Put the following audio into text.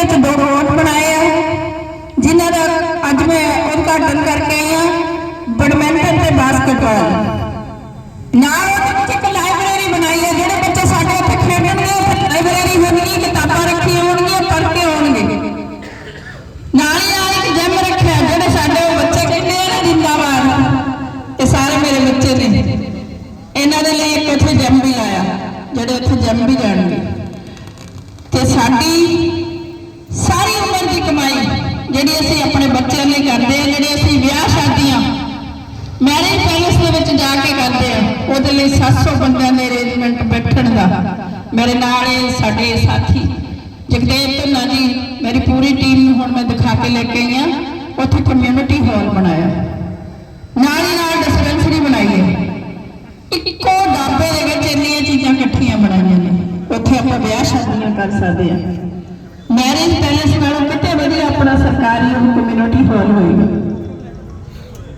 ਵਿੱਚ ਦੋ ਰੋਡ ਬਣਾਏ ਆ, ਜਿਨ੍ਹਾਂ ਦਾ ਅੱਜ ਮੈਂ ਉਦਘਾਟਨ ਕਰਕੇ ਆਈ ਆ ਬੈਡਮਿੰਟਨ ਤੇ ਬਾਸਕਟਬਾਲ। ਨਾਲ ਉਹਦੇ ਵਿੱਚ ਇੱਕ ਲਾਇਬ੍ਰੇਰੀ ਬਣਾਈ ਹੈ ਜਿਹੜੇ ਬੱਚੇ ਸਾਡੇ ਇੱਥੇ ਖੇਡਣਗੇ, ਉੱਥੇ ਲਾਇਬ੍ਰੇਰੀ ਹੋਣੀ ਕਿਤਾਬਾਂ ਰੱਖੀਆਂ ਹੋਣਗੀਆਂ ਪੜ੍ਹ ਕੇ ਆਉਣਗੇ। ਨਾਲ ਹੀ ਆ ਇੱਕ ਜਿਮ ਰੱਖਿਆ, ਜਿਹੜੇ ਸਾਡੇ ਬੱਚੇ ਕਹਿੰਦੇ ਆ ਨਾ, ਜਿੰਦਾਬਾਦ। ਇਹ ਸਾਰੇ ਮੇਰੇ ਬੱਚੇ ਨੇ। ਇਹਨਾਂ ਦੇ ਲਈ ਇੱਕ ਉੱਥੇ ਜਿਮ ਵੀ ਲਾਇਆ, ਜਿਹੜੇ ਉੱਥੇ ਜਿਮ ਵੀ ਜਾਣਗੇ। ਤੇ ਸਾਡੀ ਸਾਰੀ ਉਮਰ ਦੀ ਕਮਾਈ ਜਿਹੜੀ ਅਸੀਂ ਆਪਣੇ ਬੱਚਿਆਂ ਲਈ ਕਰਦੇ ਆ ਜਿਹੜੇ ਅਸੀਂ ਵਿਆਹ ਸ਼ਾਦੀਆਂ ਮੈਰਿਜ ਪੈਲੇਸ ਦੇ ਵਿੱਚ ਜਾ ਕੇ ਕਰਦੇ ਆ ਉਹਦੇ ਲਈ 700 ਬੰਦਿਆਂ ਦੇ ਅਰੇਂਜਮੈਂਟ ਬੈਠਣ ਦਾ। ਮੇਰੇ ਨਾਲ ਇਹ ਸਾਡੇ ਸਾਥੀ ਜਗਦੇਵ ਧੰਨਾ ਜੀ, ਮੇਰੀ ਪੂਰੀ ਟੀਮ ਨੂੰ ਹੁਣ ਮੈਂ ਦਿਖਾ ਕੇ ਲੈ ਕੇ ਆਈ ਆ ਉੱਥੇ ਕਮਿਊਨਿਟੀ ਹਾਲ ਬਣਾਇਆ। ਨਾਲ ਹੀ ਨਾਲ ਡਿਸਪੈਂਸਰੀ ਬਣਾਈ ਹੈ। ਇੱਕੋ ਡਾਬੇ ਦੇ ਵਿੱਚ ਇੰਨੀਆਂ ਚੀਜ਼ਾਂ ਇਕੱਠੀਆਂ ਬਣਾਈਆਂ ਨੇ, ਉੱਥੇ ਆਪਾਂ ਵਿਆਹ ਸ਼ਾਦੀਆਂ ਕਰ ਸਕਦੇ ਆ ਮੈਰਿਜ ਪੈਲੇਸ ਨਾਲੋਂ ਕਿਤੇ ਵਧੀਆ ਆਪਣਾ ਸਰਕਾਰੀ ਕਮਿਊਨਿਟੀ ਹਾਲ ਹੋਏਗਾ।